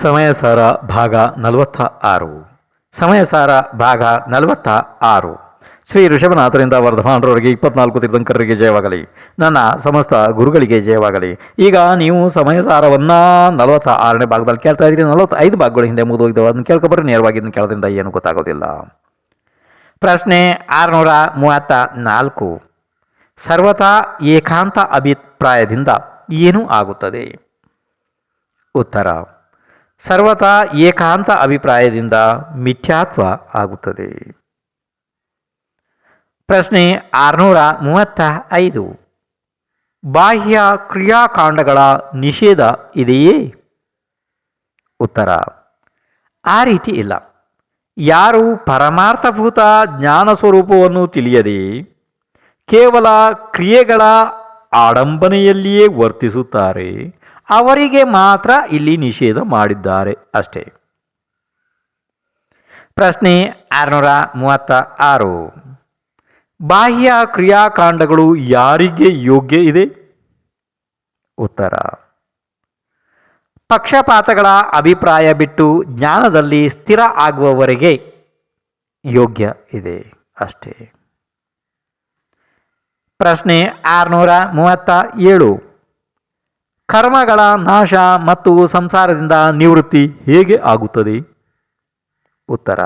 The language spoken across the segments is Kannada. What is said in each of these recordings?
ಸಮಯಸಾರ ಭಾಗ ನಲವತ್ತ ಆರು ಸಮಯಸಾರ ಭಾಗ ನಲವತ್ತ ಆರು ಶ್ರೀ ಋಷಭನಾಥರಿಂದ ವರ್ಧಮಾನರವರಿಗೆ ಇಪ್ಪತ್ನಾಲ್ಕು ತೀರ್ಥಂಕರರಿಗೆ ಜಯವಾಗಲಿ. ನನ್ನ ಸಮಸ್ತ ಗುರುಗಳಿಗೆ ಜಯವಾಗಲಿ. ಈಗ ನೀವು ಸಮಯಸಾರವನ್ನು ನಲವತ್ತ ಆರನೇ ಭಾಗದಲ್ಲಿ ಕೇಳ್ತಾ ಇದ್ದೀರಿ. ನಲವತ್ತೈದು ಭಾಗಗಳ ಹಿಂದೆ ಮುಗಿದೋಗಿದ್ದಾವೆ ಅದನ್ನು ಕೇಳ್ಕೊಬರ್ರಿ. ನೇರವಾಗಿ ಇದನ್ನು ಕೇಳೋದ್ರಿಂದ ಏನು ಗೊತ್ತಾಗೋದಿಲ್ಲ. ಪ್ರಶ್ನೆ ಆರುನೂರ ಮೂವತ್ತ ನಾಲ್ಕು ಸರ್ವತಾ ಏಕಾಂತ ಅಭಿಪ್ರಾಯದಿಂದ ಏನು ಆಗುತ್ತದೆ? ಉತ್ತರ. ಸರ್ವತಾ ಏಕಾಂತ ಅಭಿಪ್ರಾಯದಿಂದ ಮಿಥ್ಯಾತ್ವ ಆಗುತ್ತದೆ. ಪ್ರಶ್ನೆ ಆರುನೂರ ಮೂವತ್ತ ಐದು ಬಾಹ್ಯ ಕ್ರಿಯಾಕಾಂಡಗಳ ನಿಷೇಧ ಇದೆಯೇ? ಉತ್ತರ, ಆ ರೀತಿ ಇಲ್ಲ. ಯಾರು ಪರಮಾರ್ಥಭೂತ ಜ್ಞಾನ ಸ್ವರೂಪವನ್ನು ತಿಳಿಯದೆ ಕೇವಲ ಕ್ರಿಯೆಗಳ ಆಡಂಬನೆಯಲ್ಲಿಯೇ ವರ್ತಿಸುತ್ತಾರೆ. ಅವರಿಗೆ ಮಾತ್ರ ಇಲ್ಲಿ ನಿಷೇಧ ಮಾಡಿದ್ದಾರೆ ಅಷ್ಟೇ. ಪ್ರಶ್ನೆ ಆರುನೂರ ಮೂವತ್ತ ಆರು. ಬಾಹ್ಯ ಕ್ರಿಯಾಕಾಂಡಗಳು ಯಾರಿಗೆ ಯೋಗ್ಯ ಇದೆ? ಉತ್ತರ. ಪಕ್ಷಪಾತಗಳ ಅಭಿಪ್ರಾಯ ಬಿಟ್ಟು ಜ್ಞಾನದಲ್ಲಿ ಸ್ಥಿರ ಆಗುವವರೆಗೆ ಯೋಗ್ಯ ಇದೆ ಅಷ್ಟೇ. ಪ್ರಶ್ನೆ ಆರುನೂರ ಮೂವತ್ತ ಏಳು. ಕರ್ಮಗಳ ನಾಶ ಮತ್ತು ಸಂಸಾರದಿಂದ ನಿವೃತ್ತಿ ಹೇಗೆ ಆಗುತ್ತದೆ? ಉತ್ತರ.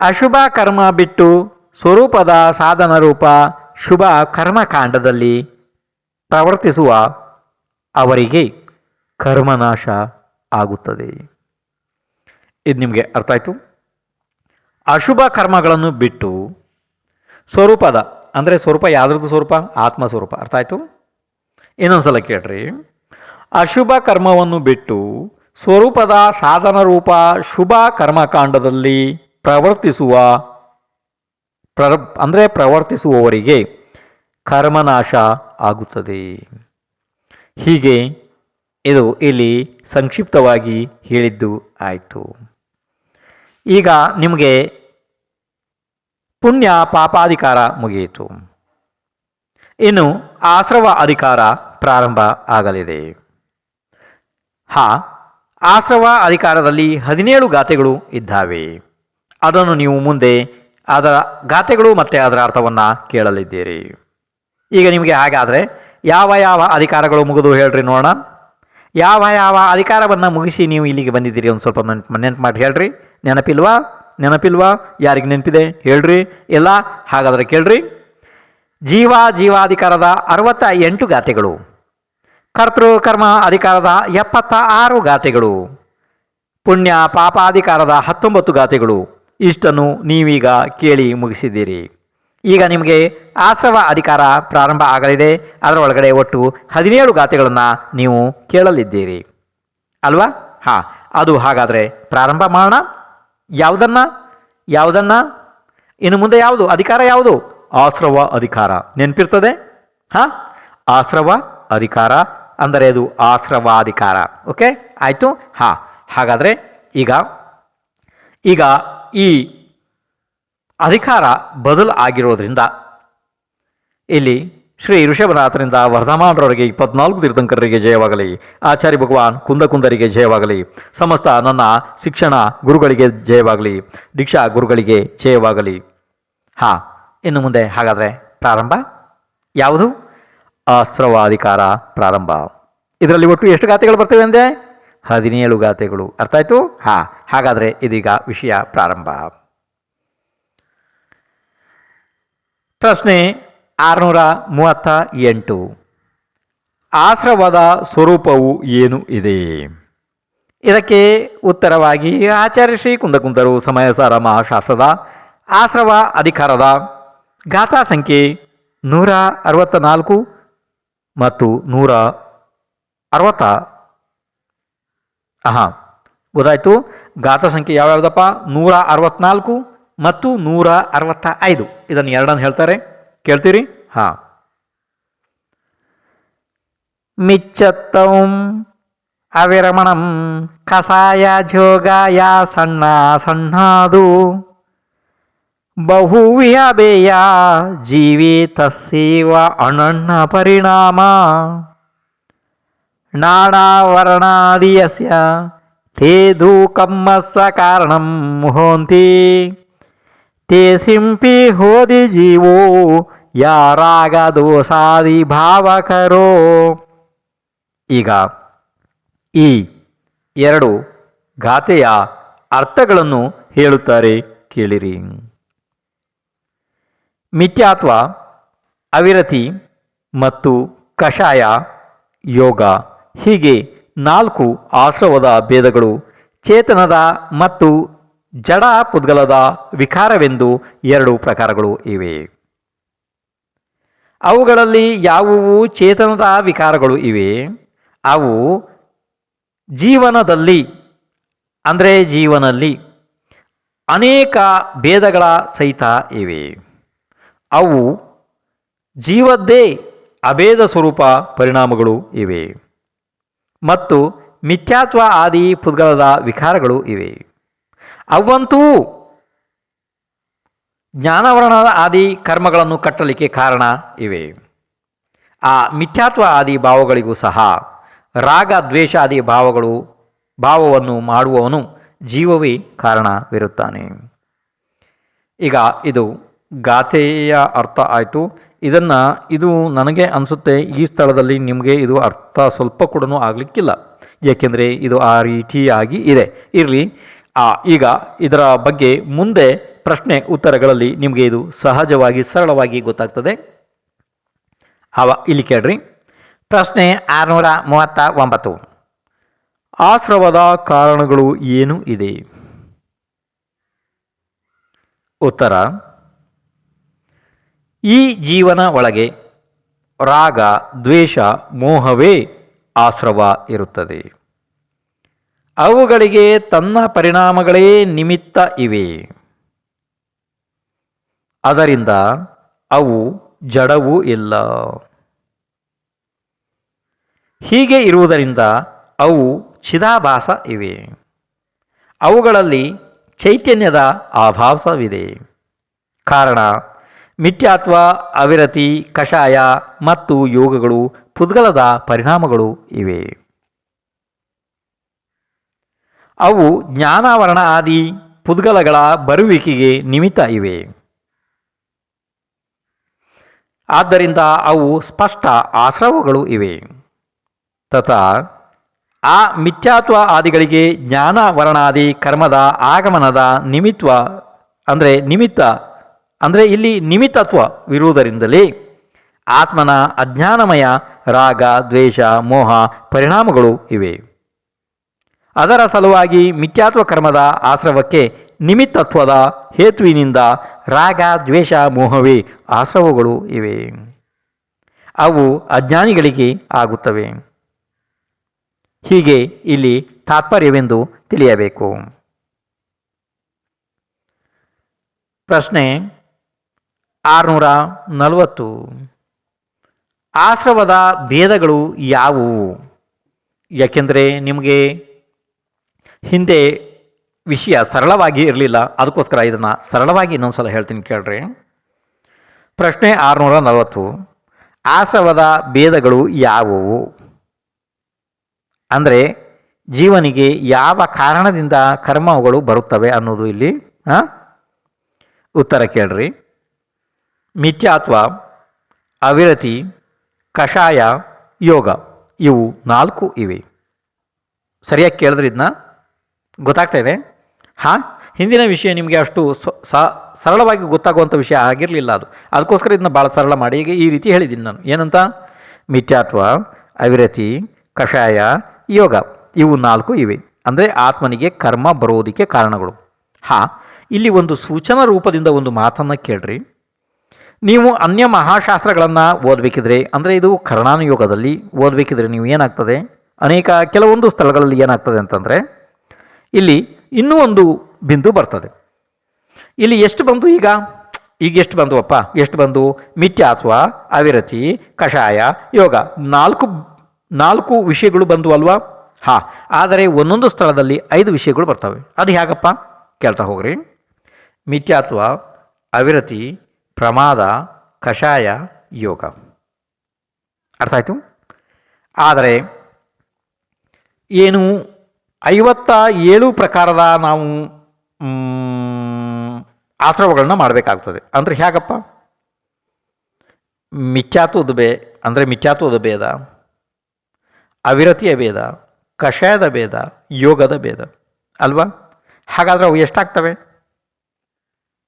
ಅಶುಭ ಕರ್ಮ ಬಿಟ್ಟು ಸ್ವರೂಪದ ಸಾಧನ ರೂಪ ಶುಭ ಕರ್ಮಕಾಂಡದಲ್ಲಿ ಪ್ರವರ್ತಿಸುವ ಅವರಿಗೆ ಕರ್ಮನಾಶ ಆಗುತ್ತದೆ. ಇದು ನಿಮಗೆ ಅರ್ಥ ಆಯಿತು? ಅಶುಭ ಕರ್ಮಗಳನ್ನು ಬಿಟ್ಟು ಸ್ವರೂಪದ, ಅಂದರೆ ಸ್ವರೂಪ ಯಾವುದ್ರದ್ದು ಸ್ವರೂಪ? ಆತ್ಮ ಸ್ವರೂಪ ಅರ್ಥ ಆಯಿತು? ಇನ್ನೊಂದ್ಸಲ ಕೇಳ್ರಿ. ಅಶುಭ ಕರ್ಮವನ್ನು ಬಿಟ್ಟು ಸ್ವರೂಪದ ಸಾಧನ ರೂಪ ಶುಭ ಕರ್ಮಕಾಂಡದಲ್ಲಿ ಪ್ರವರ್ತಿಸುವ ಪ್ರ, ಅಂದರೆ ಪ್ರವರ್ತಿಸುವವರಿಗೆ ಕರ್ಮನಾಶ ಆಗುತ್ತದೆ. ಹೀಗೆ ಇದು ಇಲ್ಲಿ ಸಂಕ್ಷಿಪ್ತವಾಗಿ ಹೇಳಿದ್ದು ಆಯಿತು. ಈಗ ನಿಮಗೆ ಪುಣ್ಯ ಪಾಪಾಧಿಕಾರ ಮುಗಿಯಿತು. ಇನ್ನು ಆಶ್ರವ ಅಧಿಕಾರ ಪ್ರಾರಂಭ ಆಗಲಿದೆ. ಹಾ, ಆಶ್ರವ ಅಧಿಕಾರದಲ್ಲಿ ಹದಿನೇಳು ಗಾತೆಗಳು ಇದ್ದಾವೆ. ಅದನ್ನು ನೀವು ಮುಂದೆ ಅದರ ಗಾತೆಗಳು ಮತ್ತು ಅದರ ಅರ್ಥವನ್ನು ಕೇಳಲಿದ್ದೀರಿ. ಈಗ ನಿಮಗೆ ಹಾಗಾದರೆ ಯಾವ ಯಾವ ಅಧಿಕಾರಗಳು ಮುಗಿದು ಹೇಳ್ರಿ ನೋಡೋಣ. ಯಾವ ಯಾವ ಅಧಿಕಾರವನ್ನು ಮುಗಿಸಿ ನೀವು ಇಲ್ಲಿಗೆ ಬಂದಿದ್ದೀರಿ ಒಂದು ಸ್ವಲ್ಪ ನೆನ್ಪು ನೆನ್ಪು ಮಾಡಿ ಹೇಳ್ರಿ. ನೆನಪಿಲ್ವಾ? ನೆನಪಿಲ್ವಾ? ಯಾರಿಗೆ ನೆನಪಿದೆ? ಹೇಳ್ರಿ. ಎಲ್ಲ ಹಾಗಾದರೆ ಕೇಳ್ರಿ. ಜೀವ ಜೀವಾಧಿಕಾರದ ಅರವತ್ತ ಎಂಟು ಗಾತೆಗಳು. ಕರ್ತೃ ಕರ್ಮ ಅಧಿಕಾರದ ಎಪ್ಪತ್ತ ಆರು ಗಾತೆಗಳು. ಪುಣ್ಯ ಪಾಪಾಧಿಕಾರದ ಹತ್ತೊಂಬತ್ತು ಗಾತೆಗಳು. ಇಷ್ಟನ್ನು ನೀವೀಗ ಕೇಳಿ ಮುಗಿಸಿದ್ದೀರಿ. ಈಗ ನಿಮಗೆ ಆಶ್ರವ ಅಧಿಕಾರ ಪ್ರಾರಂಭ ಆಗಲಿದೆ. ಅದರ ಒಳಗಡೆ ಒಟ್ಟು ಹದಿನೇಳು ಗಾತೆಗಳನ್ನು ನೀವು ಕೇಳಲಿದ್ದೀರಿ. ಅಲ್ವಾ? ಹಾಂ, ಅದು ಹಾಗಾದರೆ ಪ್ರಾರಂಭ ಮಾಡೋಣ. ಯಾವುದನ್ನು? ಯಾವುದನ್ನು? ಇನ್ನು ಮುಂದೆ ಯಾವುದು? ಅಧಿಕಾರ ಯಾವುದು? ಆಶ್ರವ ಅಧಿಕಾರ. ನೆನಪಿರ್ತದೆ? ಹಾಂ? ಆಶ್ರವ ಅಧಿಕಾರ ಅಂದರೆ ಅದು ಆಶ್ರವಾಧಿಕಾರ. ಓಕೆ? ಆಯಿತು? ಹಾಂ. ಹಾಗಾದರೆ ಈಗ ಈಗ ಈ ಅಧಿಕಾರ ಬದಲು ಆಗಿರೋದ್ರಿಂದ ಇಲ್ಲಿ ಶ್ರೀ ಋಷಭನಾಥರಿಂದ ವರ್ಧಮಾನರವರಿಗೆ ಇಪ್ಪತ್ನಾಲ್ಕು ತೀರ್ಥಂಕರರಿಗೆ ಜಯವಾಗಲಿ, ಆಚಾರ್ಯ ಭಗವಾನ್ ಕುಂದಕುಂದರಿಗೆ ಜಯವಾಗಲಿ, ಸಮಸ್ತ ನನ್ನ ಶಿಕ್ಷಣ ಗುರುಗಳಿಗೆ ಜಯವಾಗಲಿ, ದೀಕ್ಷಾ ಗುರುಗಳಿಗೆ ಜಯವಾಗಲಿ. ಹಾಂ. ಇನ್ನು ಮುಂದೆ ಹಾಗಾದರೆ ಪ್ರಾರಂಭ. ಯಾವುದು? ಆಶ್ರವಾಧಿಕಾರ ಪ್ರಾರಂಭ. ಇದರಲ್ಲಿ ಒಟ್ಟು ಎಷ್ಟು ಗಾತೆಗಳು ಬರ್ತವೆ ಅಂದೆ? ಹದಿನೇಳು ಗಾತೆಗಳು ಅರ್ಥ ಆಯಿತು? ಹಾಂ, ಹಾಗಾದರೆ ಇದೀಗ ವಿಷಯ ಪ್ರಾರಂಭ. ಪ್ರಶ್ನೆ ಆರುನೂರ ಮೂವತ್ತ ಎಂಟು. ಆಶ್ರವದ ಸ್ವರೂಪವು ಏನು ಇದೆ? ಇದಕ್ಕೆ ಉತ್ತರವಾಗಿ ಆಚಾರ್ಯ ಶ್ರೀ ಕುಂದಕುಂದರು, ಸಮಯಸಾರ ಮಹಾಶಾಸ್ತ್ರದ ಆಶ್ರವ ಅಧಿಕಾರದ ಗಾಥಾ ಸಂಖ್ಯೆ ನೂರ ಅರವತ್ತ ನಾಲ್ಕು ಮತ್ತು ನೂರ ಅರವತ್ತ. ಹಾಂ ಗೊತ್ತಾಯಿತು. ಗಾಥಾ ಸಂಖ್ಯೆ ಯಾವ್ಯಾವುದಪ್ಪ ನೂರ ಅರವತ್ನಾಲ್ಕು ಮತ್ತು ನೂರ ಅರವತ್ತ ಐದು ಇದನ್ನು ಎರಡನ್ನು ಹೇಳ್ತಾರೆ. ಕೇಳ್ತೀರಿ? ಹಾಂ. ಮಿಚ್ಚತ್ತಂ ಅವಿರಮಣಂ ಕಸಾಯ ಜೋಗಾಯ ಸಣ್ಣ ಸಣ್ಣದು. ಬಹುವಿಯ ಬೇಯ ಜೀವಿತ ಸೇವ ಅನನ್ನ ಪರಿಣಾಮ. ನಾಡಾವರಣಾದಿಯಸ್ಯ ತೇ ಧೂಕಮ್ಮಸ್ಸ ಕಾರಣಂ ಮುಹೋಂತಿ. ತೇ ಸಿಂಪಿ ಹೋದಿ ಜೀವೋ, ಯಾರಾಗ ದೋಸಾದಿ ಭಾವಕರೋ. ಈಗ ಈ ಎರಡು ಗಾಥೆಯ ಅರ್ಥಗಳನ್ನು ಹೇಳುತ್ತಾರೆ ಕೇಳಿರಿ. ಮಿಥ್ಯಾತ್ವ, ಅವಿರತಿ ಮತ್ತು ಕಷಾಯ ಯೋಗ ಹೀಗೆ ನಾಲ್ಕು ಆಶ್ರವದ ಭೇದಗಳು ಚೇತನದ ಮತ್ತು ಜಡ ಪುದ್ಗಲದ ವಿಕಾರವೆಂದು ಎರಡು ಪ್ರಕಾರಗಳು ಇವೆ. ಅವುಗಳಲ್ಲಿ ಯಾವುವು ಚೇತನದ ವಿಕಾರಗಳು ಇವೆ? ಅವು ಜೀವನದಲ್ಲಿ, ಅಂದರೆ ಜೀವನಲ್ಲಿ ಅನೇಕ ಭೇದಗಳ ಸಹಿತ ಇವೆ. ಅವು ಜೀವದ್ದೇ ಅಭೇದ ಸ್ವರೂಪ ಪರಿಣಾಮಗಳು ಇವೆ. ಮತ್ತು ಮಿಥ್ಯಾತ್ವ ಆದಿ ಪುದ್ಗಲದ ವಿಕಾರಗಳು ಇವೆ. ಅವಂತೂ ಜ್ಞಾನವರ್ಣದ ಆದಿ ಕರ್ಮಗಳನ್ನು ಕಟ್ಟಲಿಕ್ಕೆ ಕಾರಣ ಇವೆ. ಆ ಮಿಥ್ಯಾತ್ವ ಆದಿ ಭಾವಗಳಿಗೂ ಸಹ ರಾಗ ದ್ವೇಷ ಆದಿ ಭಾವಗಳು ಭಾವವನ್ನು ಮಾಡುವವನು ಜೀವವೇ ಕಾರಣವಿರುತ್ತಾನೆ. ಈಗ ಇದು ಗಾಥೆಯ ಅರ್ಥ ಆಯಿತು. ಇದನ್ನು ಇದು ನನಗೆ ಅನಿಸುತ್ತೆ, ಈ ಸ್ಥಳದಲ್ಲಿ ನಿಮಗೆ ಇದು ಅರ್ಥ ಸ್ವಲ್ಪ ಕೂಡ ಆಗಲಿಕ್ಕಿಲ್ಲ. ಏಕೆಂದರೆ ಇದು ಆ ರೀತಿಯಾಗಿ ಇದೆ. ಇರಲಿ ಈಗ ಇದರ ಬಗ್ಗೆ ಮುಂದೆ ಪ್ರಶ್ನೆ ಉತ್ತರಗಳಲ್ಲಿ ನಿಮಗೆ ಇದು ಸಹಜವಾಗಿ ಸರಳವಾಗಿ ಗೊತ್ತಾಗ್ತದೆ. ಅವ, ಇಲ್ಲಿ ಕೇಳ್ರಿ. ಪ್ರಶ್ನೆ ಆರುನೂರ ಮೂವತ್ತ ಒಂಬತ್ತು ಆಶ್ರವದ ಕಾರಣಗಳು ಏನು ಇದೆ? ಉತ್ತರ ಈ ಜೀವನ ಒಳಗೆ ರಾಗ, ದ್ವೇಷ, ಮೋಹವೇ ಆಶ್ರವ ಇರುತ್ತದೆ. ಅವುಗಳಿಗೆ ತನ್ನ ಪರಿಣಾಮಗಳೇ ನಿಮಿತ್ತ ಇವೆ. ಅದರಿಂದ ಅವು ಜಡವೂ ಇಲ್ಲ. ಹೀಗೆ ಇರುವುದರಿಂದ ಅವು ಚಿದಾಭಾಸ ಇವೆ. ಅವುಗಳಲ್ಲಿ ಚೈತನ್ಯದ ಆಭಾಸವಿದೆ ಕಾರಣ ಮಿಥ್ಯಾತ್ವ, ಅವಿರತಿ, ಕಷಾಯ ಮತ್ತು ಯೋಗಗಳು ಪುದ್ಗಲದ ಪರಿಣಾಮಗಳು ಇವೆ. ಅವು ಜ್ಞಾನಾವರಣ ಆದಿ ಪುದ್ಗಲಗಳ ಬರುವಿಕೆಗೆ ನಿಮಿತ್ತ ಇವೆ. ಆದ್ದರಿಂದ ಅವು ಸ್ಪಷ್ಟ ಆಶ್ರವಗಳು ಇವೆ. ತಥಾ, ಆ ಮಿಥ್ಯಾತ್ವ ಆದಿಗಳಿಗೆ ಜ್ಞಾನ ವರ್ಣಾದಿ ಕರ್ಮದ ಆಗಮನದ ನಿಮಿತ್ವ, ಅಂದರೆ ನಿಮಿತ್ತ ಅಂದರೆ ಇಲ್ಲಿ ನಿಮಿತ್ತತ್ವವಿರುವುದರಿಂದಲೇ ಆತ್ಮನ ಅಜ್ಞಾನಮಯ ರಾಗ, ದ್ವೇಷ, ಮೋಹ ಪರಿಣಾಮಗಳು ಇವೆ. ಅದರ ಸಲುವಾಗಿ ಮಿಥ್ಯಾತ್ವ ಕರ್ಮದ ಆಶ್ರವಕ್ಕೆ ನಿಮಿತ್ತತ್ವದ ಹೇತುವಿನಿಂದ ರಾಗ, ದ್ವೇಷ, ಮೋಹವೇ ಆಶ್ರವಗಳು ಇವೆ. ಅವು ಅಜ್ಞಾನಿಗಳಿಗೆ ಆಗುತ್ತವೆ. ಹೀಗೆ ಇಲ್ಲಿ ತಾತ್ಪರ್ಯವೆಂದು ತಿಳಿಯಬೇಕು. ಪ್ರಶ್ನೆ ಆರುನೂರ ನಲವತ್ತು. ಆಶ್ರವದ ಭೇದಗಳು ಯಾವುವು? ಯಾಕೆಂದರೆ ನಿಮಗೆ ಹಿಂದೆ ವಿಷಯ ಸರಳವಾಗಿ ಇರಲಿಲ್ಲ, ಅದಕ್ಕೋಸ್ಕರ ಇದನ್ನು ಸರಳವಾಗಿ ಇನ್ನೊಂದು ಸಲ ಹೇಳ್ತೀನಿ ಕೇಳ್ರಿ. ಪ್ರಶ್ನೆ ಆರುನೂರ ನಲವತ್ತು. ಆಶ್ರವದ ಭೇದಗಳು ಯಾವುವು? ಅಂದರೆ ಜೀವನಿಗೆ ಯಾವ ಕಾರಣದಿಂದ ಕರ್ಮಗಳು ಬರುತ್ತವೆ ಅನ್ನೋದು ಇಲ್ಲಿ ಉತ್ತರ ಕೇಳ್ರಿ. ಮಿಥ್ಯಾತ್ವ, ಅವಿರತಿ, ಕಷಾಯ, ಯೋಗ ಇವು ನಾಲ್ಕು ಇವೆ. ಸರಿಯಾಗಿ ಕೇಳಿದ್ರೆ ಇದನ್ನ ಗೊತ್ತಾಗ್ತಾ ಇದೆ? ಹಾಂ? ಹಿಂದಿನ ವಿಷಯ ನಿಮಗೆ ಅಷ್ಟು ಸರಳವಾಗಿ ಗೊತ್ತಾಗುವಂಥ ವಿಷಯ ಆಗಿರಲಿಲ್ಲ ಅದು. ಅದಕ್ಕೋಸ್ಕರ ಇದನ್ನ ಭಾಳ ಸರಳ ಮಾಡಿ ಈಗ ಈ ರೀತಿ ಹೇಳಿದ್ದೀನಿ ನಾನು. ಏನಂತ? ಮಿಥ್ಯಾತ್ವ, ಅವಿರತಿ, ಕಷಾಯ, ಯೋಗ ಇವು ನಾಲ್ಕು ಇವೆ. ಅಂದರೆ ಆತ್ಮನಿಗೆ ಕರ್ಮ ಬರೋದಕ್ಕೆ ಕಾರಣಗಳು. ಹಾಂ, ಇಲ್ಲಿ ಒಂದು ಸೂಚನಾ ರೂಪದಿಂದ ಒಂದು ಮಾತನ್ನು ಕೇಳ್ರಿ. ನೀವು ಅನ್ಯ ಮಹಾಶಾಸ್ತ್ರಗಳನ್ನು ಓದಬೇಕಿದ್ರೆ, ಅಂದರೆ ಇದು ಕರ್ಣಾನುಯೋಗದಲ್ಲಿ ಓದಬೇಕಿದ್ರೆ ನೀವು ಏನಾಗ್ತದೆ? ಅನೇಕ ಕೆಲವೊಂದು ಸ್ಥಳಗಳಲ್ಲಿ ಏನಾಗ್ತದೆ ಅಂತಂದರೆ, ಇಲ್ಲಿ ಇನ್ನೂ ಒಂದು ಬಿಂದು ಬರ್ತದೆ. ಇಲ್ಲಿ ಎಷ್ಟು ಬಂದು ಈಗ? ಈಗ ಎಷ್ಟು ಬಂದು ಅಪ್ಪ ಎಷ್ಟು ಬಂದು? ಮಿಥ್ಯಾತ್ವ, ಅವಿರತಿ, ಕಷಾಯ, ಯೋಗ. ನಾಲ್ಕು ನಾಲ್ಕು ವಿಷಯಗಳು ಬಂದು ಅಲ್ವಾ? ಹಾಂ, ಆದರೆ ಒಂದೊಂದು ಸ್ಥಳದಲ್ಲಿ ಐದು ವಿಷಯಗಳು ಬರ್ತವೆ. ಅದು ಹೇಗಪ್ಪ? ಕೇಳ್ತಾ ಹೋಗ್ರಿ. ಮಿಥ್ಯಾತ್ವ, ಅವಿರತಿ ಪ್ರಮಾದ ಕಷಾಯ ಯೋಗ. ಅರ್ಥ ಆಯಿತು? ಆದರೆ ಏನು ಐವತ್ತ ಏಳು ಪ್ರಕಾರದ ನಾವು ಆಶ್ರವಗಳನ್ನ ಮಾಡಬೇಕಾಗ್ತದೆ. ಅಂದರೆ ಹೇಗಪ್ಪ? ಮಿಥ್ಯಾತ್ವದ ಬೇ ಅಂದರೆ ಮಿಥ್ಯಾತ್ವದ ಭೇದ ಅವಿರತಿಯ ಭೇದ, ಕಷಾಯದ ಭೇದ, ಯೋಗದ ಭೇದ, ಅಲ್ವಾ? ಹಾಗಾದರೆ ಅವು ಎಷ್ಟಾಗ್ತವೆ?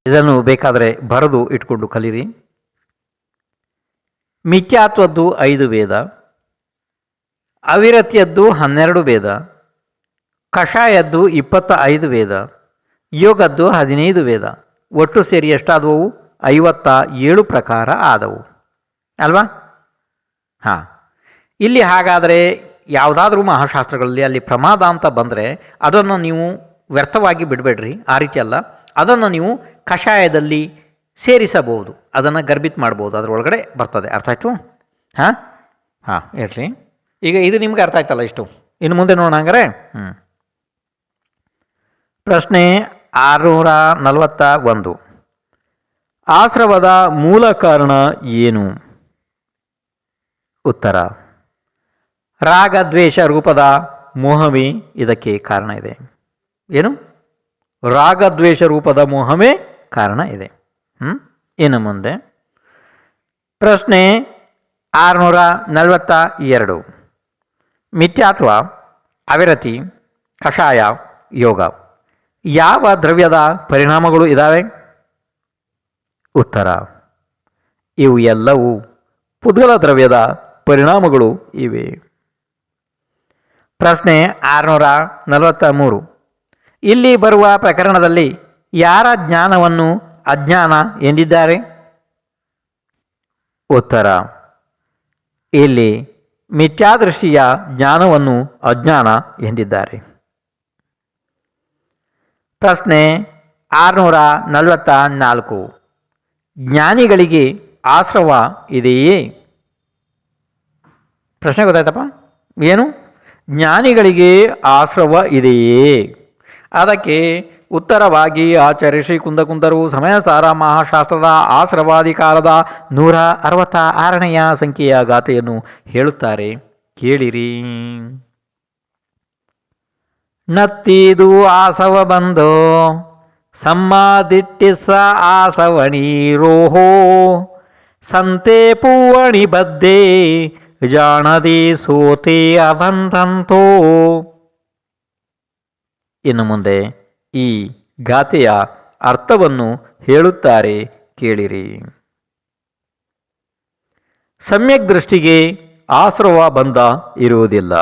ಇದನ್ನು ಬೇಕಾದರೆ ಬರೆದು ಇಟ್ಕೊಂಡು ಕಲೀರಿ. ಮಿಥ್ಯಾತ್ವದ್ದು ಐದು ವೇದ. ಅವಿರತಿಯದ್ದು ಹನ್ನೆರಡು ವೇದ. ಕಷಾಯದ್ದು ಇಪ್ಪತ್ತ ಐದು ವೇದ. ಯೋಗದ್ದು ಹದಿನೈದು ವೇದ. ಒಟ್ಟು ಸೇರಿ ಎಷ್ಟಾದವು? ಐವತ್ತ ಏಳು ಪ್ರಕಾರ ಆದವು. ಅಲ್ವಾ? ಹಾಂ. ಇಲ್ಲಿ ಹಾಗಾದರೆ ಯಾವುದಾದ್ರೂ ಮಹಾಶಾಸ್ತ್ರಗಳಲ್ಲಿ ಅಲ್ಲಿ ಪ್ರಮಾದ ಅಂತ ಬಂದರೆ ಅದನ್ನು ನೀವು ವ್ಯರ್ಥವಾಗಿ ಬಿಡಬೇಡ್ರಿ, ಆ ರೀತಿ ಅಲ್ಲ. ಅದನ್ನು ನೀವು ಕಷಾಯದಲ್ಲಿ ಸೇರಿಸಬಹುದು, ಅದನ್ನು ಗರ್ಭಿತ್ ಮಾಡ್ಬೋದು ಅದರೊಳಗಡೆ ಬರ್ತದೆ. ಅರ್ಥ ಆಯಿತು? ಹಾಂ? ಹಾಂ, ಇರಲಿ. ಈಗ ಇದು ನಿಮ್ಗೆ ಅರ್ಥ ಆಯ್ತಲ್ಲ ಇಷ್ಟು. ಇನ್ನು ಮುಂದೆ ನೋಡೋಣ ಹಂಗಾರೆ. ಹ್ಞೂ ಪ್ರಶ್ನೆ ಆರುನೂರ ನಲವತ್ತ ಒಂದು. ಆಶ್ರವದ ಮೂಲ ಕಾರಣ ಏನು? ಉತ್ತರ. ರಾಗದ್ವೇಷ ರೂಪದ ಮೋಹವೇ ಇದಕ್ಕೆ ಕಾರಣ ಇದೆ. ಏನು? ರಾಗದ್ವೇಷ ರೂಪದ ಮೋಹವೇ ಕಾರಣ ಇದೆ. ಹ್ಞೂ ಇನ್ನು ಮುಂದೆ. ಪ್ರಶ್ನೆ ಆರುನೂರ ನಲವತ್ತ ಎರಡು. ಮಿಥ್ಯಾತ್ವ ಅವಿರತಿ ಕಷಾಯ ಯೋಗ. ಯಾವ ದ್ರವ್ಯದ ಪರಿಣಾಮಗಳು ಇದ್ದಾವೆ ಉತ್ತರ. ಇವು ಎಲ್ಲವೂ ಪುದ್ಗಲ ದ್ರವ್ಯದ ಪರಿಣಾಮಗಳು ಇವೆ. ಪ್ರಶ್ನೆ ಆರುನೂರ ನಲವತ್ತ ಮೂರು. ಇಲ್ಲಿ ಬರುವ ಪ್ರಕರಣದಲ್ಲಿ ಯಾರ ಜ್ಞಾನವನ್ನು ಅಜ್ಞಾನ ಎಂದಿದ್ದಾರೆ? ಉತ್ತರ. ಇಲ್ಲಿ ಮಿಥ್ಯಾದೃಷ್ಟಿಯ ಜ್ಞಾನವನ್ನು ಅಜ್ಞಾನ ಎಂದಿದ್ದಾರೆ. ಪ್ರಶ್ನೆ ಆರುನೂರ ನಲವತ್ತ ನಾಲ್ಕು. ಜ್ಞಾನಿಗಳಿಗೆ ಆಶ್ರವ ಇದೆಯೇ? ಪ್ರಶ್ನೆ ಗೊತ್ತಾಯ್ತಪ್ಪ. ಏನು? ಜ್ಞಾನಿಗಳಿಗೆ ಆಶ್ರವ ಇದೆಯೇ? ಅದಕ್ಕೆ ಉತ್ತರವಾಗಿ ಆಚರಿಸಿ ಕುಂದಕುಂದರು ಸಮಯಸಾರ ಮಹಾಶಾಸ್ತ್ರದ ಆಶ್ರವಾಧಿಕಾರದ ನೂರ ಅರವತ್ತ ಆರನೆಯ ಸಂಖ್ಯೆಯ ಗಾಥೆಯನ್ನು ಹೇಳುತ್ತಾರೆ. ಕೇಳಿರಿ. ನತ್ತಿದು ಆಸವ ಬಂದೋ ಸಮ್ಮಾದಿಟ್ಟಿಸ ಆಸವಣೀರೋಹೋ ಸಂತೆ ಪೂವಣಿ ಬದ್ದೆ ಜಾಣದಿ ಸೋತೆ ಅವಂತಂತೋ. ಇನ್ನು ಮುಂದೆ ಈ ಗಾಥೆಯ ಅರ್ಥವನ್ನು ಹೇಳುತ್ತಾರೆ ಕೇಳಿರಿ. ಸಮ್ಯಕ್ ದೃಷ್ಟಿಗೆ ಆಶ್ರವ ಬಂಧ ಇರುವುದಿಲ್ಲ.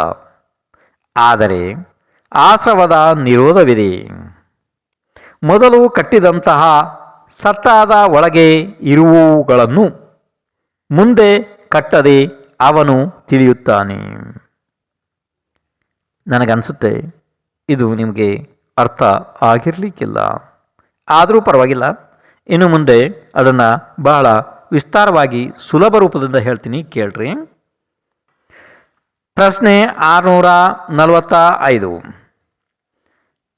ಆದರೆ ಆಶ್ರವದ ನಿರೋಧವಿದೆ. ಮೊದಲು ಕಟ್ಟಿದಂತಹ ಸತ್ತಾದ ಒಳಗೆ ಇರುವವುಗಳನ್ನು ಮುಂದೆ ಕಟ್ಟದೆ ಅವನು ತಿಳಿಯುತ್ತಾನೆ. ನನಗನ್ಸುತ್ತೆ ಇದು ನಿಮಗೆ ಅರ್ಥ ಆಗಿರಲಿಕ್ಕಿಲ್ಲ. ಆದರೂ ಪರವಾಗಿಲ್ಲ. ಇನ್ನು ಮುಂದೆ ಅದನ್ನು ಬಹಳ ವಿಸ್ತಾರವಾಗಿ ಸುಲಭ ರೂಪದಿಂದ ಹೇಳ್ತೀನಿ, ಕೇಳ್ರಿ. ಪ್ರಶ್ನೆ ಆರುನೂರ ನಲವತ್ತ ಐದು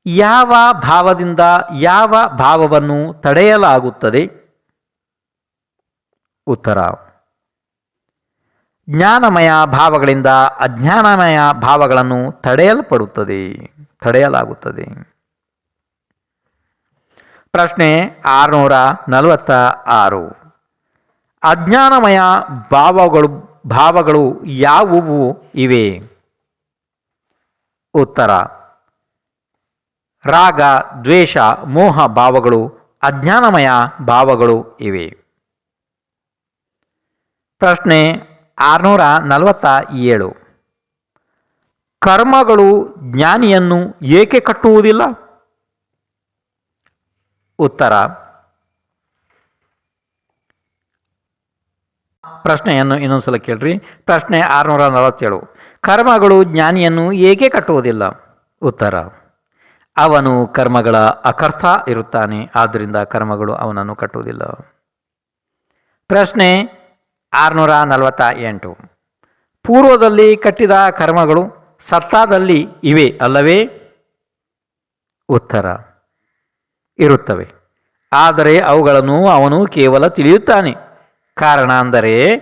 ಯಾವ ಭಾವದಿಂದ ಯಾವ ಭಾವವನ್ನು ತಡೆಯಲಾಗುತ್ತದೆ? ಉತ್ತರ. ಜ್ಞಾನಮಯ ಭಾವಗಳಿಂದ ಅಜ್ಞಾನಮಯ ಭಾವಗಳನ್ನು ತಡೆಯಲ್ಪಡುತ್ತದೆ. ತಡೆಯಲಾಗುತ್ತದೆ. ಪ್ರಶ್ನೆ ಆರುನೂರ ನಲವತ್ತ ಆರು. ಅಜ್ಞಾನಮಯ ಭಾವಗಳು ಭಾವಗಳು ಯಾವುವು ಇವೆ? ಉತ್ತರ. ರಾಗ, ದ್ವೇಷ, ಮೋಹ ಭಾವಗಳು, ಅಜ್ಞಾನಮಯ ಭಾವಗಳು ಇವೆ. ಪ್ರಶ್ನೆ ಆರುನೂರ ನಲವತ್ತ ಏಳು. ಕರ್ಮಗಳು ಜ್ಞಾನಿಯನ್ನು ಏಕೆ ಕಟ್ಟುವುದಿಲ್ಲ? ಉತ್ತರ. ಪ್ರಶ್ನೆಯನ್ನು ಇನ್ನೊಂದು ಸಲ ಕೇಳ್ರಿ. ಪ್ರಶ್ನೆ ಆರುನೂರ ನಲವತ್ತೇಳು. ಕರ್ಮಗಳು ಜ್ಞಾನಿಯನ್ನು ಏಕೆ ಕಟ್ಟುವುದಿಲ್ಲ? ಉತ್ತರ. ಅವನು ಕರ್ಮಗಳ ಅಕರ್ಥ ಇರುತ್ತಾನೆ, ಆದ್ದರಿಂದ ಕರ್ಮಗಳು ಅವನನ್ನು ಕಟ್ಟುವುದಿಲ್ಲ. ಪ್ರಶ್ನೆ ಆರುನೂರ ನಲವತ್ತ ಎಂಟು. ಪೂರ್ವದಲ್ಲಿ ಕಟ್ಟಿದ ಕರ್ಮಗಳು ಸತ್ತಾದಲ್ಲಿ ಇವೆ ಅಲ್ಲವೇ? ಉತ್ತರ, ಇರುತ್ತವೆ. ಆದರೆ ಅವುಗಳನ್ನು ಅವನು ಕೇವಲ ತಿಳಿಯುತ್ತಾನೆ. ಕಾರಣ ಅಂದರೆ,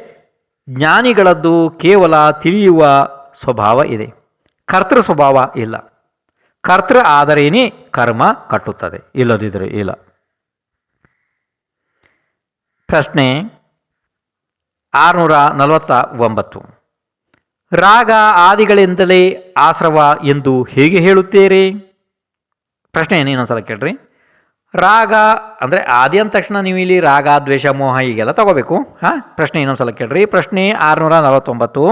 ಜ್ಞಾನಿಗಳದ್ದು ಕೇವಲ ತಿಳಿಯುವ ಸ್ವಭಾವ ಇದೆ. ಕರ್ತೃ ಸ್ವಭಾವ ಇಲ್ಲ. ಕರ್ತೃ ಆದರೇನೇ ಕರ್ಮ ಕಟ್ಟುತ್ತದೆ. ಇಲ್ಲದಿದ್ದರೆ ಇಲ್ಲ. ಪ್ರಶ್ನೆ ಆರುನೂರ ನಲವತ್ತ ಒಂಬತ್ತು ರಾಗ ಆದಿಗಳಿಂದಲೇ ಆಶ್ರವ ಎಂದು ಹೇಗೆ ಹೇಳುತ್ತೀರಿ? ಪ್ರಶ್ನೆ ಇನ್ನೊಂದ್ಸಲ ಕೇಳ್ರಿ. ರಾಗ ಅಂದರೆ ಆದಿ ಅಂದ ತಕ್ಷಣ ನೀವು ಇಲ್ಲಿ ರಾಗ, ದ್ವೇಷ, ಮೋಹ ಹೀಗೆಲ್ಲ ತಗೋಬೇಕು. ಹಾಂ, ಪ್ರಶ್ನೆ ಇನ್ನೊಂದು ಸಲ ಕೇಳ್ರಿ. ಪ್ರಶ್ನೆ ಆರುನೂರ ನಲವತ್ತೊಂಬತ್ತು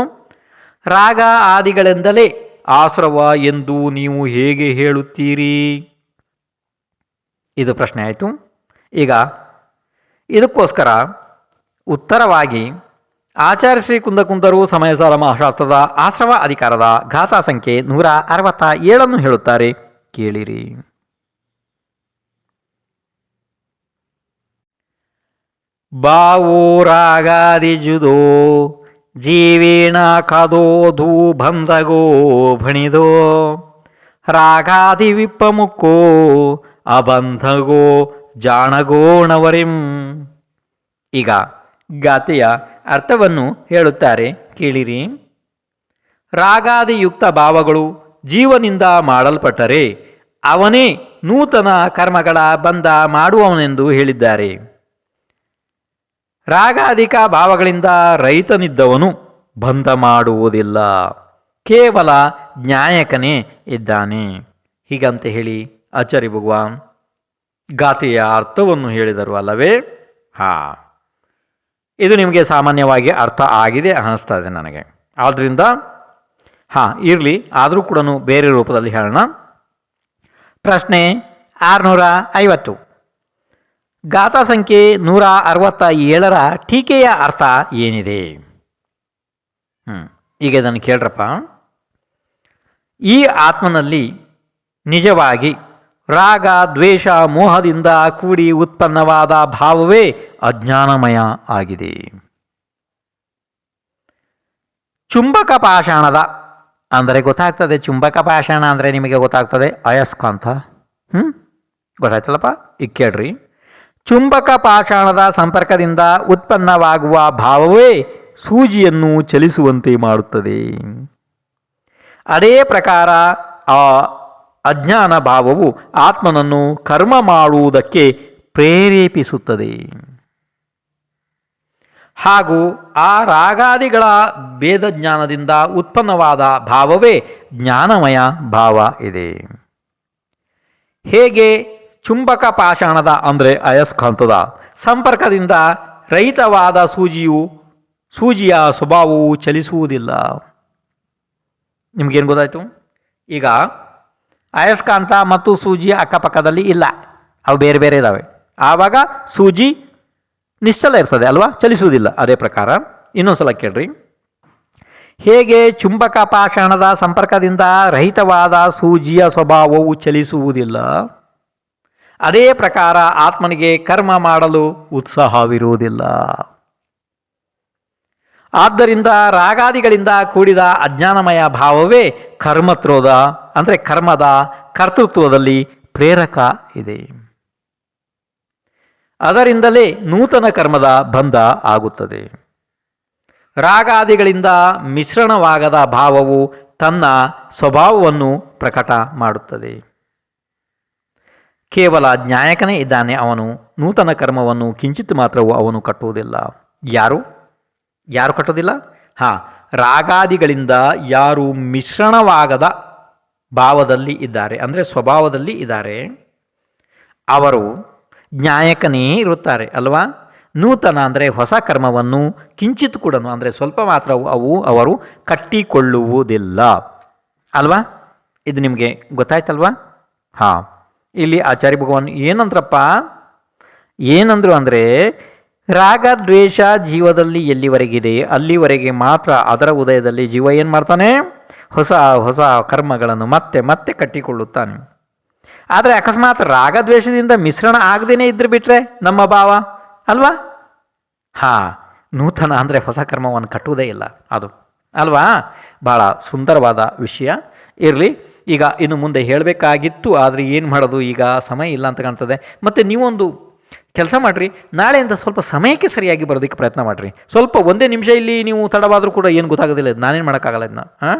ರಾಗ ಆದಿಗಳೆಂದಲೇ ಆಶ್ರವ ಎಂದು ನೀವು ಹೇಗೆ ಹೇಳುತ್ತೀರಿ? ಇದು ಪ್ರಶ್ನೆ ಆಯಿತು. ಈಗ ಇದಕ್ಕೋಸ್ಕರ ಉತ್ತರವಾಗಿ ಆಚಾರ್ಯ ಶ್ರೀ ಕುಂದಕುಂದರು ಸಮಯಸಾರ ಮಹಾಶಾಸ್ತ್ರದ ಆಶ್ರವ ಅಧಿಕಾರದ ಗಾಥಾ ಸಂಖ್ಯೆ ನೂರ ಅರವತ್ತ ಏಳನ್ನು ಹೇಳುತ್ತಾರೆ. ಕೇಳಿರಿ. ಬಾವೋ ರಾಗಾದಿ ಜುದೋ, ಜೀವೇಣ ಕದೋಧು ಬಂದಗೋ ಭಣಿದೋ, ರಾಗಾದಿ ವಿಪ್ಪಮುಕ್ಕೋ ಅಬಂಧಗೋ ಜಾಣಗೋಣವರಿಂ ಈಗ ಗಾತೆಯ ಅರ್ಥವನ್ನು ಹೇಳುತ್ತಾರೆ, ಕೇಳಿರಿ. ರಾಗಾದಿಯುಕ್ತ ಭಾವಗಳು ಜೀವನಿಂದ ಮಾಡಲ್ಪಟ್ಟರೆ ಅವನೇ ನೂತನ ಕರ್ಮಗಳ ಬಂಧ ಮಾಡುವವನೆಂದು ಹೇಳಿದ್ದಾರೆ. ರಾಗಾಧಿಕ ಭಾವಗಳಿಂದ ರೈತನಿದ್ದವನು ಬಂಧ ಮಾಡುವುದಿಲ್ಲ, ಕೇವಲ ನ್ಯಾಯಕನೇ ಇದ್ದಾನೆ. ಹೀಗಂತ ಹೇಳಿ ಆಚಾರ್ಯ ಭಗವಾನ್ ಗಾತೆಯ ಅರ್ಥವನ್ನು ಹೇಳಿದರು ಅಲ್ಲವೇ? ಹಾ. ಇದು ನಿಮಗೆ ಸಾಮಾನ್ಯವಾಗಿ ಅರ್ಥ ಆಗಿದೆ ಅನ್ನಿಸ್ತಾ ಇದೆ ನನಗೆ. ಆದ್ದರಿಂದ ಹಾಂ, ಇರಲಿ, ಆದರೂ ಕೂಡ ಬೇರೆ ರೂಪದಲ್ಲಿ ಹೇಳೋಣ. ಪ್ರಶ್ನೆ ಆರುನೂರ ಐವತ್ತು ಗಾಥಾ ಸಂಖ್ಯೆ ನೂರ ಅರವತ್ತ ಏಳರ ಟೀಕೆಯ ಅರ್ಥ ಏನಿದೆ? ಹ್ಞೂ ಈಗ ಇದನ್ನು ಕೇಳ್ರಪ್ಪ. ಈ ಆತ್ಮನಲ್ಲಿ ನಿಜವಾಗಿ ರಾಗ, ದ್ವೇಷ, ಮೋಹದಿಂದ ಕೂಡಿ ಉತ್ಪನ್ನವಾದ ಭಾವವೇ ಅಜ್ಞಾನಮಯ ಆಗಿದೆ. ಚುಂಬಕ ಪಾಷಾಣದ ಅಂದರೆ ಗೊತ್ತಾಗ್ತದೆ, ಚುಂಬಕ ಪಾಷಾಣ ಅಂದರೆ ನಿಮಗೆ ಗೊತ್ತಾಗ್ತದೆ ಅಯಸ್ಕಾಂತ ಹ್ಞೂ ಗೊತ್ತಾಯ್ತಲ್ಲಪ್ಪ? ಈಗ ಕೇಳ್ರಿ. ಚುಂಬಕ ಪಾಷಾಣದ ಸಂಪರ್ಕದಿಂದ ಉತ್ಪನ್ನವಾಗುವ ಭಾವವೇ ಸೂಜಿಯನ್ನು ಚಲಿಸುವಂತೆ ಮಾಡುತ್ತದೆ. ಅದೇ ಪ್ರಕಾರ ಆ ಅಜ್ಞಾನ ಭಾವವು ಆತ್ಮನನ್ನು ಕರ್ಮ ಮಾಡುವುದಕ್ಕೆ ಪ್ರೇರೇಪಿಸುತ್ತದೆ. ಹಾಗೂ ಆ ರಾಗಾದಿಗಳ ಭೇದ ಜ್ಞಾನದಿಂದ ಉತ್ಪನ್ನವಾದ ಭಾವವೇ ಜ್ಞಾನಮಯ ಭಾವ ಇದೆ. ಹೇಗೆ ಚುಂಬಕ ಪಾಷಾಣದ ಅಂದರೆ ಅಯಸ್ಕಾಂತದ ಸಂಪರ್ಕದಿಂದ ರಹಿತವಾದ ಸೂಜಿಯು ಸೂಜಿಯ ಸ್ವಭಾವವು ಚಲಿಸುವುದಿಲ್ಲ. ನಿಮಗೇನು ಗೊತ್ತಾಯಿತು? ಈಗ ಅಯಸ್ಕಾಂತ ಮತ್ತು ಸೂಜಿ ಅಕ್ಕಪಕ್ಕದಲ್ಲಿ ಇಲ್ಲ. ಅವು ಬೇರೆ ಬೇರೆ ಇದ್ದಾವೆ ಆವಾಗ ಸೂಜಿ ನಿಶ್ಚಲ ಇರ್ತದೆ ಅಲ್ವಾ? ಚಲಿಸುವುದಿಲ್ಲ. ಅದೇ ಪ್ರಕಾರ ಇನ್ನೊಂದು ಸಲ ಕೇಳ್ರಿ. ಹೇಗೆ ಚುಂಬಕ ಪಾಷಾಣದ ಸಂಪರ್ಕದಿಂದ ರಹಿತವಾದ ಸೂಜಿಯ ಸ್ವಭಾವವು ಚಲಿಸುವುದಿಲ್ಲ? ಅದೇ ಪ್ರಕಾರ ಆತ್ಮನಿಗೆ ಕರ್ಮ ಮಾಡಲು ಉತ್ಸಾಹವಿರುವುದಿಲ್ಲ. ಆದ್ದರಿಂದ ರಾಗಾದಿಗಳಿಂದ ಕೂಡಿದ ಅಜ್ಞಾನಮಯ ಭಾವವೇ ಕರ್ಮತ್ರೋದ, ಅಂದರೆ ಕರ್ಮದ ಕರ್ತೃತ್ವದಲ್ಲಿ ಪ್ರೇರಕ ಇದೆ. ಅದರಿಂದಲೇ ನೂತನ ಕರ್ಮದ ಬಂಧ ಆಗುತ್ತದೆ. ರಾಗಾದಿಗಳಿಂದ ಮಿಶ್ರಣವಾಗದ ಭಾವವು ತನ್ನ ಸ್ವಭಾವವನ್ನು ಪ್ರಕಟ ಮಾಡುತ್ತದೆ. ಕೇವಲ ನ್ಯಾಯಕನೇ ಇದ್ದಾನೆ ಅವನು, ನೂತನ ಕರ್ಮವನ್ನು ಕಿಂಚಿತ್ ಮಾತ್ರವೂ ಅವನು ಕಟ್ಟುವುದಿಲ್ಲ. ಯಾರು? ಯಾರು ಕಟ್ಟೋದಿಲ್ಲ? ಹಾಂ, ರಾಗಾದಿಗಳಿಂದ ಯಾರು ಮಿಶ್ರಣವಾಗದ ಭಾವದಲ್ಲಿ ಇದ್ದಾರೆ. ಅಂದರೆ ಸ್ವಭಾವದಲ್ಲಿ ಇದ್ದಾರೆ. ಅವರು ಜ್ಞಾಯಕನೇ ಇರುತ್ತಾರೆ, ಅಲ್ವಾ? ನೂತನ ಅಂದರೆ ಹೊಸ ಕರ್ಮವನ್ನು ಕಿಂಚಿತ್ ಕೂಡ ಅಂದರೆ ಸ್ವಲ್ಪ ಮಾತ್ರ ಅವು ಅವರು ಕಟ್ಟಿಕೊಳ್ಳುವುದಿಲ್ಲ. ಅಲ್ವಾ? ಇದು ನಿಮಗೆ ಗೊತ್ತಾಯ್ತಲ್ವಾ? ಹಾಂ, ಇಲ್ಲಿ ಆಚಾರ್ಯ ಭಗವಾನ್ ಏನಂದ್ರಪ್ಪ? ಏನಂದ್ರು ಅಂದರೆ ರಾಗ, ದ್ವೇಷ ಜೀವದಲ್ಲಿ ಎಲ್ಲಿವರೆಗಿದೆ? ಅಲ್ಲಿವರೆಗೆ ಮಾತ್ರ ಅದರ ಉದಯದಲ್ಲಿ ಜೀವ ಏನು ಮಾಡ್ತಾನೆ? ಹೊಸ ಹೊಸ ಕರ್ಮಗಳನ್ನು ಮತ್ತೆ ಮತ್ತೆ ಕಟ್ಟಿಕೊಳ್ಳುತ್ತಾನೆ. ಆದರೆ ಅಕಸ್ಮಾತ್ ರಾಗದ್ವೇಷದಿಂದ ಮಿಶ್ರಣ ಆಗದೇನೆ ಇದ್ರೆ ಬಿಟ್ಟರೆ ನಮ್ಮ ಭಾವ, ಅಲ್ವಾ? ಹಾಂ, ನೂತನ ಅಂದರೆ ಹೊಸ ಕರ್ಮವನ್ನು ಕಟ್ಟುವುದೇ ಇಲ್ಲ ಅದು, ಅಲ್ವಾ? ಭಾಳ ಸುಂದರವಾದ ವಿಷಯ. ಇರಲಿ, ಈಗ ಇನ್ನು ಮುಂದೆ ಹೇಳಬೇಕಾಗಿತ್ತು, ಆದರೆ ಏನು ಮಾಡೋದು? ಈಗ ಸಮಯ ಇಲ್ಲ ಅಂತ ಕಾಣ್ತದೆ. ಮತ್ತು ನೀವೊಂದು ಕೆಲಸ ಮಾಡಿರಿ, ನಾಳೆಯಿಂದ ಸ್ವಲ್ಪ ಸಮಯಕ್ಕೆ ಸರಿಯಾಗಿ ಬರೋದಕ್ಕೆ ಪ್ರಯತ್ನ ಮಾಡಿರಿ. ಸ್ವಲ್ಪ ಒಂದೇ ನಿಮಿಷ ಇಲ್ಲಿ ನೀವು ತಡವಾದರೂ ಕೂಡ ಏನು ಗೊತ್ತಾಗೋದಿಲ್ಲ, ನಾನೇನು ಮಾಡೋಕ್ಕಾಗಲ್ಲ ಇದನ್ನ ಹಾಂ?